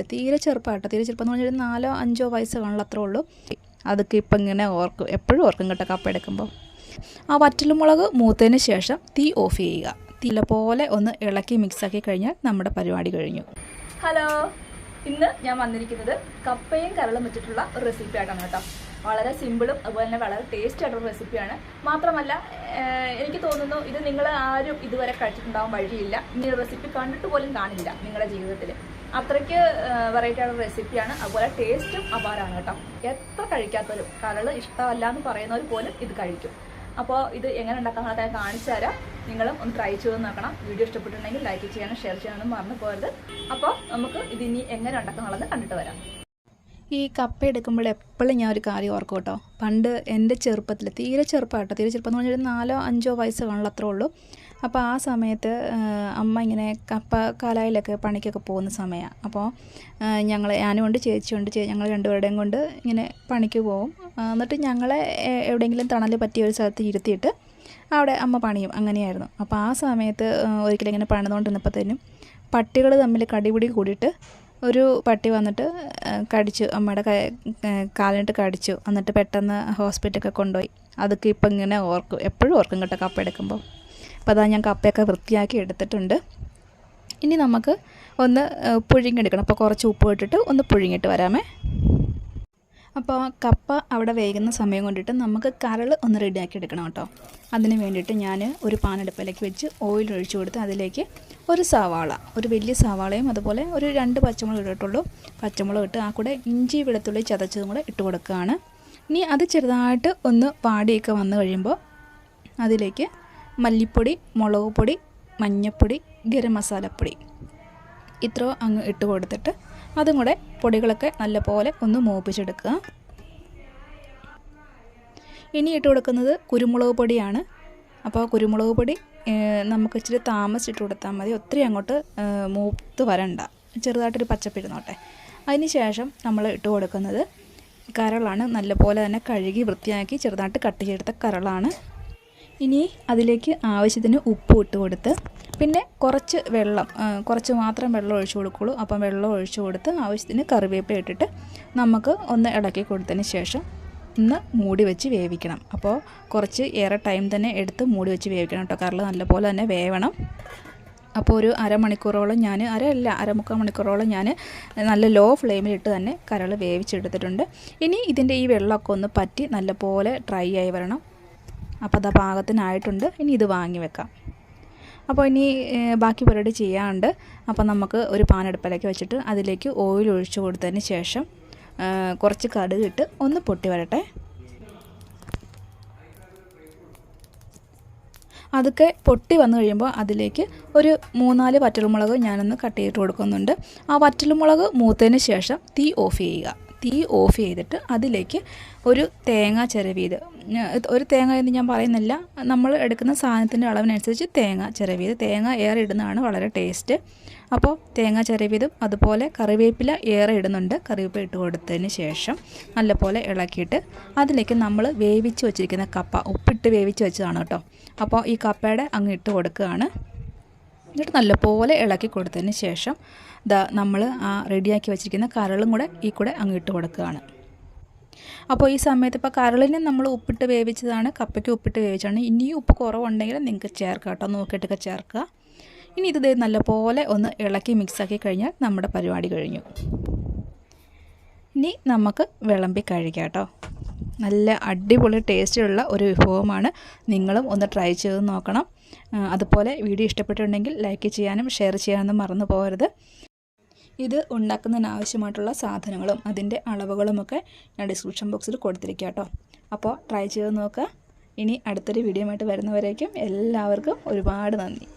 ചെറുപ്പത്തിൽ തീരെ ചെറുപ്പമാട്ടോ തീരെ ചെറുപ്പം എന്ന് പറഞ്ഞാൽ നാലോ അഞ്ചോ വയസ്സ് കാണുള്ളൂ അത്രേ ഉള്ളൂ. അതൊക്കെ ഇപ്പം ഇങ്ങനെ ഓർക്കും. എപ്പോഴും ഓർക്കും കേട്ടോ കപ്പ എടുക്കുമ്പോൾ ആ വറ്റൽമുളക് മൂത്തതിന് ശേഷം തീ ഓഫ് ചെയ്യുക. തീല പോലെ ഒന്ന് ഇളക്കി മിക്സാക്കി കഴിഞ്ഞാൽ നമ്മുടെ പരിപാടി കഴിഞ്ഞു. ഹലോ. ഇന്ന് ഞാൻ വന്നിരിക്കുന്നത് കപ്പയും കരളും വെച്ചിട്ടുള്ള ഒരു റെസിപ്പി ആയിട്ടാണ് കേട്ടോ. വളരെ സിമ്പിളും അതുപോലെ തന്നെ വളരെ ടേസ്റ്റ് ആയിട്ടുള്ള റെസിപ്പിയാണ് മാത്രമല്ല എനിക്ക് തോന്നുന്നു ഇത് നിങ്ങൾ ആരും ഇതുവരെ കഴിച്ചിട്ടുണ്ടാവാൻ വഴിയില്ല. ഇനി റെസിപ്പി കണ്ടിട്ട് പോലും കാണില്ല നിങ്ങളുടെ ജീവിതത്തിൽ അത്രയ്ക്ക് വെറൈറ്റി ആയിട്ടുള്ള റെസിപ്പിയാണ് അതുപോലെ ടേസ്റ്റും അപാരമാണ് കേട്ടോ. എത്ര കഴിക്കാത്തവരും കരൾ ഇഷ്ടമല്ല എന്ന് പറയുന്നവർ പോലും ഇത് കഴിക്കും. അപ്പോൾ ഇത് എങ്ങനെ ഉണ്ടാക്കാൻ ഞാൻ കാണിച്ചു തരാം. നിങ്ങളും ഒന്ന് ട്രൈ ചെയ്ത് നോക്കണം. വീഡിയോ ഇഷ്ടപ്പെട്ടിട്ടുണ്ടെങ്കിൽ ലൈക്ക് ചെയ്യാനും ഷെയർ ചെയ്യാനും മറന്നു പോകരുത്. അപ്പോൾ നമുക്ക് ഇതിനി എങ്ങനെ ഉണ്ടാക്കാന്നുള്ളത് കണ്ടിട്ട് വരാം. ഈ കപ്പ എടുക്കുമ്പോൾ എപ്പോഴും ഞാൻ ഒരു കാര്യം ഓർക്കും കേട്ടോ. പണ്ട് എന്റെ ചെറുപ്പത്തിൽ തീരെ ചെറുപ്പമാട്ടോ തീരെ ചെറുപ്പം എന്ന് പറഞ്ഞാൽ നാലോ അഞ്ചോ വയസ്സ് കാണുള്ളൂ അത്രേ ഉള്ളൂ. അപ്പോൾ ആ സമയത്ത് അമ്മ ഇങ്ങനെ കപ്പ കാലായിലൊക്കെ പണിക്കൊക്കെ പോകുന്ന സമയമാണ് അപ്പോൾ ഞങ്ങൾ ഞാനും കൊണ്ട് ചേച്ചിയുണ്ട് ചേ ഞങ്ങൾ രണ്ടുപേരുടെയും കൊണ്ട് ഇങ്ങനെ പണിക്ക് പോകും. എന്നിട്ട് ഞങ്ങളെ എവിടെയെങ്കിലും തണൽ പറ്റിയ ഒരു സ്ഥലത്ത് ഇരുത്തിയിട്ട് അവിടെ അമ്മ പണിയും. അങ്ങനെയായിരുന്നു. അപ്പോൾ ആ സമയത്ത് ഒരിക്കലും ഇങ്ങനെ പണിതുകൊണ്ടിരുന്നപ്പോഴത്തേനും പട്ടികൾ തമ്മിൽ കടിപിടി കൂടിയിട്ട് ഒരു പട്ടി വന്നിട്ട് കടിച്ചു. അമ്മയുടെ കാലിട്ട് കടിച്ചു. എന്നിട്ട് പെട്ടെന്ന് ഹോസ്പിറ്റലൊക്കെ കൊണ്ടുപോയി. അതൊക്കെ ഇപ്പം ഇങ്ങനെ ഓർക്കും. എപ്പോഴും ഓർക്കും കേട്ടോ കപ്പ എടുക്കുമ്പോൾ അപ്പോൾ അതാ ഞാൻ കപ്പയൊക്കെ വൃത്തിയാക്കി എടുത്തിട്ടുണ്ട്. ഇനി നമുക്ക് ഒന്ന് പുഴുങ്ങിയെടുക്കണം. അപ്പോൾ കുറച്ച് ഉപ്പ് ഇട്ടിട്ട് ഒന്ന് പുഴുങ്ങിയിട്ട് വരാമേ. അപ്പോൾ കപ്പ അവിടെ വേകുന്ന സമയം കൊണ്ടിട്ട് നമുക്ക് കരൾ ഒന്ന് റെഡിയാക്കി എടുക്കണം കേട്ടോ. അതിന് വേണ്ടിയിട്ട് ഞാൻ ഒരു പാനെടുപ്പിലേക്ക് വെച്ച് ഓയിൽ ഒഴിച്ചു കൊടുത്ത് അതിലേക്ക് ഒരു സവാള ഒരു വലിയ സവാളയും അതുപോലെ ഒരു രണ്ട് പച്ചമുളക് ഇട്ടിട്ടുള്ളൂ. പച്ചമുളക് ഇട്ട് ആ കൂടെ ഇഞ്ചി വെളുത്തുള്ളി ചതച്ചതും കൂടെ ഇട്ട് കൊടുക്കുകയാണ്. ഇനി അത് ചെറുതായിട്ട് ഒന്ന് പാടിയൊക്കെ വന്നു കഴിയുമ്പോൾ അതിലേക്ക് മല്ലിപ്പൊടി മുളക് പൊടി മഞ്ഞൾപ്പൊടി ഗരം മസാലപ്പൊടി ഇത്ര അങ്ങ് ഇട്ട് കൊടുത്തിട്ട് അതും കൂടെ പൊടികളൊക്കെ നല്ലപോലെ ഒന്ന് മൂപ്പിച്ചെടുക്കുക. ഇനി ഇട്ട് കൊടുക്കുന്നത് കുരുമുളക് പൊടിയാണ്. അപ്പോൾ കുരുമുളക് പൊടി നമുക്ക് ഇച്ചിരി താമസിച്ചിട്ട് കൊടുത്താൽ മതി. ഒത്തിരി അങ്ങോട്ട് മൂത്ത് വരണ്ട. ചെറുതായിട്ടൊരു പച്ചപ്പിരുന്നോട്ടെ. അതിന് ശേഷം നമ്മൾ ഇട്ട് കൊടുക്കുന്നത് കരളാണ്. നല്ലപോലെ തന്നെ കഴുകി വൃത്തിയാക്കി ചെറുതായിട്ട് കട്ട് ചെയ്തെടുത്ത കരളാണ്. ഇനി അതിലേക്ക് ആവശ്യത്തിന് ഉപ്പ് ഇട്ട് കൊടുത്ത് പിന്നെ കുറച്ച് വെള്ളം കുറച്ച് മാത്രം വെള്ളം ഒഴിച്ചു കൊടുക്കുള്ളൂ. അപ്പം വെള്ളം ഒഴിച്ചു കൊടുത്ത് ആവശ്യത്തിന് കറിവേപ്പ് ഇട്ടിട്ട് നമുക്ക് ഒന്ന് ഇളക്കി കൊടുത്തതിന് ശേഷം ഒന്ന് മൂടി വെച്ച് വേവിക്കണം. അപ്പോൾ കുറച്ച് ഏറെ ടൈം തന്നെ എടുത്ത് മൂടി വെച്ച് വേവിക്കണം കേട്ടോ. കറിൽ നല്ലപോലെ തന്നെ വേവണം. അപ്പോൾ ഒരു അരമണിക്കൂറോളം ഞാൻ അരയല്ല അരമുക്കാൽ മണിക്കൂറോളം ഞാൻ നല്ല ലോ ഫ്ലെയിമിലിട്ട് തന്നെ കരൾ വേവിച്ചെടുത്തിട്ടുണ്ട്. ഇനി ഇതിന്റെ ഈ വെള്ളമൊക്കെ ഒന്ന് പറ്റി നല്ലപോലെ ഡ്രൈ ആയി വരണം. അപ്പോൾ അത് പാകത്തിനായിട്ടുണ്ട്. ഇനി ഇത് വാങ്ങി വെക്കാം. അപ്പോൾ ഇനി ബാക്കി പരിപാടി ചെയ്യാനുണ്ട് അപ്പോൾ നമുക്ക് ഒരു പാനെടുപ്പിലേക്ക് വെച്ചിട്ട് അതിലേക്ക് ഓയിൽ ഒഴിച്ചു കൊടുത്തതിന് ശേഷം കുറച്ച് കടുക് ഇട്ട് ഒന്ന് പൊട്ടി വരട്ടെ. അതൊക്കെ പൊട്ടി വന്നു കഴിയുമ്പോൾ അതിലേക്ക് ഒരു മൂന്നാൽ വറ്റൽമുളക് ഞാനൊന്ന് കട്ട് ചെയ്തിട്ട് കൊടുക്കുന്നുണ്ട്. ആ വറ്റൽമുളക് മൂത്തതിന് ശേഷം തീ ഓഫ് ചെയ്യുക. തീ ഓഫ് ചെയ്തിട്ട് അതിലേക്ക് ഒരു തേങ്ങ ചിരവിയത്. ഒരു തേങ്ങ എന്ന് ഞാൻ പറയുന്നില്ല. നമ്മൾ എടുക്കുന്ന സാധനത്തിന്റെ അളവിനനുസരിച്ച് തേങ്ങ ചിരവിയത്. തേങ്ങ ഏറെ ഇടുന്നതാണ് വളരെ ടേസ്റ്റ്. അപ്പോൾ തേങ്ങ ചിരവിയതും അതുപോലെ കറിവേപ്പില ഏറെ ഇടുന്നുണ്ട്. കറിവേപ്പില ഇട്ട് കൊടുത്തതിന് ശേഷം നല്ലപോലെ ഇളക്കിയിട്ട് അതിലേക്ക് നമ്മൾ വേവിച്ച് വെച്ചിരിക്കുന്ന കപ്പ ഉപ്പിട്ട് വേവിച്ച് വെച്ചതാണ് കേട്ടോ. അപ്പോൾ ഈ കപ്പയുടെ അങ്ങ് ഇട്ട് കൊടുക്കുകയാണ്. എന്നിട്ട് നല്ലപോലെ ഇളക്കി കൊടുത്തതിന് ശേഷം ദാ നമ്മൾ ആ റെഡിയാക്കി വെച്ചിരിക്കുന്ന കരളും കൂടെ ഈ കൂടെ അങ്ങ് ഇട്ട് കൊടുക്കുകയാണ്. അപ്പോൾ ഈ സമയത്ത് ഇപ്പോൾ കരളിനെ നമ്മൾ ഉപ്പിട്ട് വേവിച്ചതാണ് കപ്പയ്ക്ക് ഉപ്പിട്ട് വേവിച്ചതാണ്. ഇനിയും ഉപ്പ് കുറവുണ്ടെങ്കിൽ നിങ്ങൾക്ക് ചേർക്കാം കേട്ടോ നോക്കിയിട്ടൊക്കെ ചേർക്കുക. ഇനി ഇത് നല്ലപോലെ ഒന്ന് ഇളക്കി മിക്സാക്കി കഴിഞ്ഞാൽ നമ്മുടെ പരിപാടി കഴിഞ്ഞു. ഇനി നമുക്ക് വിളമ്പി കഴിക്കാം കേട്ടോ. നല്ല അടിപൊളി ടേസ്റ്റുള്ള ഒരു വിഭവമാണ്. നിങ്ങളും ഒന്ന് ട്രൈ ചെയ്ത് നോക്കണം. അതുപോലെ വീഡിയോ ഇഷ്ടപ്പെട്ടിട്ടുണ്ടെങ്കിൽ ലൈക്ക് ചെയ്യാനും ഷെയർ ചെയ്യാനും മറന്നു പോകരുത്. ഇത് ഉണ്ടാക്കുന്നതിന് ആവശ്യമായിട്ടുള്ള സാധനങ്ങളും അതിന്റെ അളവുകളുമൊക്കെ ഞാൻ ഡിസ്ക്രിപ്ഷൻ ബോക്സിൽ കൊടുത്തിരിക്കാം കേട്ടോ അപ്പോൾ ട്രൈ ചെയ്ത് നോക്കുക. ഇനി അടുത്തൊരു വീഡിയോ ആയിട്ട് വരുന്നവരേക്കും എല്ലാവർക്കും ഒരുപാട് നന്ദി.